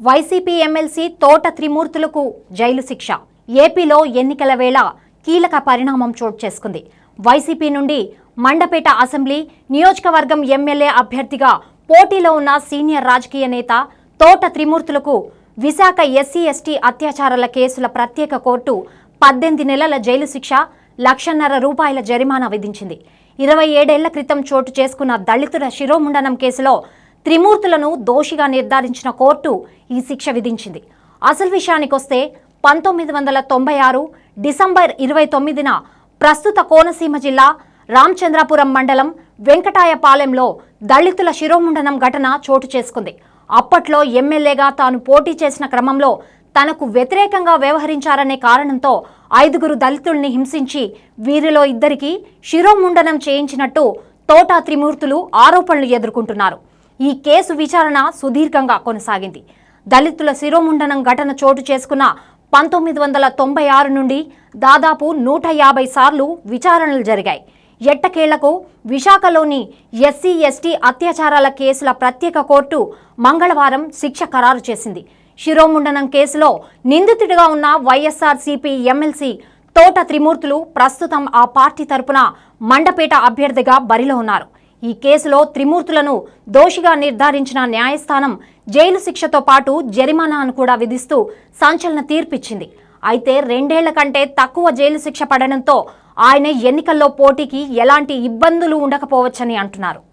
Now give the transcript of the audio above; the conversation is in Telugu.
వైసీపీ ఎమ్మెల్సీ తోట త్రిమూర్తులకు జైలు శిక్ష. ఏపీలో ఎన్నికల వేళ కీలక పరిణామం చోటు చేసుకుంది. వైసీపీ నుండి మండపేట అసెంబ్లీ నియోజకవర్గం ఎమ్మెల్యే అభ్యర్థిగా పోటీలో ఉన్న సీనియర్ రాజకీయ నేత తోట త్రిమూర్తులకు విశాఖ ఎస్సీ ఎస్టీ అత్యాచారాల కేసుల ప్రత్యేక కోర్టు పద్దెనిమిది నెలల జైలు శిక్ష లక్షన్నర రూపాయల జరిమానా విధించింది. ఇరవై ఏడేళ్ళ క్రితం చోటు చేసుకున్న దళితుల శిరోముండనం కేసులో త్రిమూర్తులను దోషిగా నిర్ధారించిన కోర్టు ఈ శిక్ష విధించింది. అసలు విషయానికొస్తే పంతొమ్మిది వందల తొంభై ఆరు డిసెంబర్ ఇరవై తొమ్మిదిన ప్రస్తుత కోనసీమ జిల్లా రామచంద్రాపురం మండలం వెంకటాయపాలెంలో దళితుల శిరోముండనం ఘటన చోటు చేసుకుంది. అప్పట్లో ఎమ్మెల్యేగా తాను పోటీ చేసిన క్రమంలో తనకు వ్యతిరేకంగా వ్యవహరించారనే కారణంతో ఐదుగురు దళితుల్ని హింసించి వీరిలో ఇద్దరికి శిరోముండనం చేయించినట్టు తోటా త్రిమూర్తులు ఆరోపణలు ఎదుర్కొంటున్నారు. ఈ కేసు విచారణ సుదీర్ఘంగా కొనసాగింది. దళితుల శిరోముండనం ఘటన చోటు చేసుకున్న పంతొమ్మిది వందల తొంభై ఆరు నుండి దాదాపు నూట యాభై సార్లు విచారణలు జరిగాయి. ఎట్టకేళ్ళకు విశాఖలోని ఎస్సీ ఎస్టీ అత్యాచారాల కేసుల ప్రత్యేక కోర్టు మంగళవారం శిక్ష ఖరారు చేసింది. శిరోముండనం కేసులో నిందితుడిగా ఉన్న వైఎస్ఆర్సీపీ ఎమ్మెల్సీ తోట త్రిమూర్తులు ప్రస్తుతం ఆ పార్టీ తరపున మండపేట అభ్యర్థిగా బరిలో ఉన్నారు. ఈ కేసులో త్రిమూర్తులను దోషిగా నిర్ధారించిన న్యాయస్థానం జైలు శిక్షతో పాటు జరిమానాను కూడా విధిస్తూ సంచలన తీర్పిచ్చింది. అయితే రెండేళ్ళ కంటే తక్కువ జైలు శిక్ష పడడంతో ఆయన ఎన్నికల్లో పోటీకి ఎలాంటి ఇబ్బందులు ఉండకపోవచ్చని అంటున్నారు.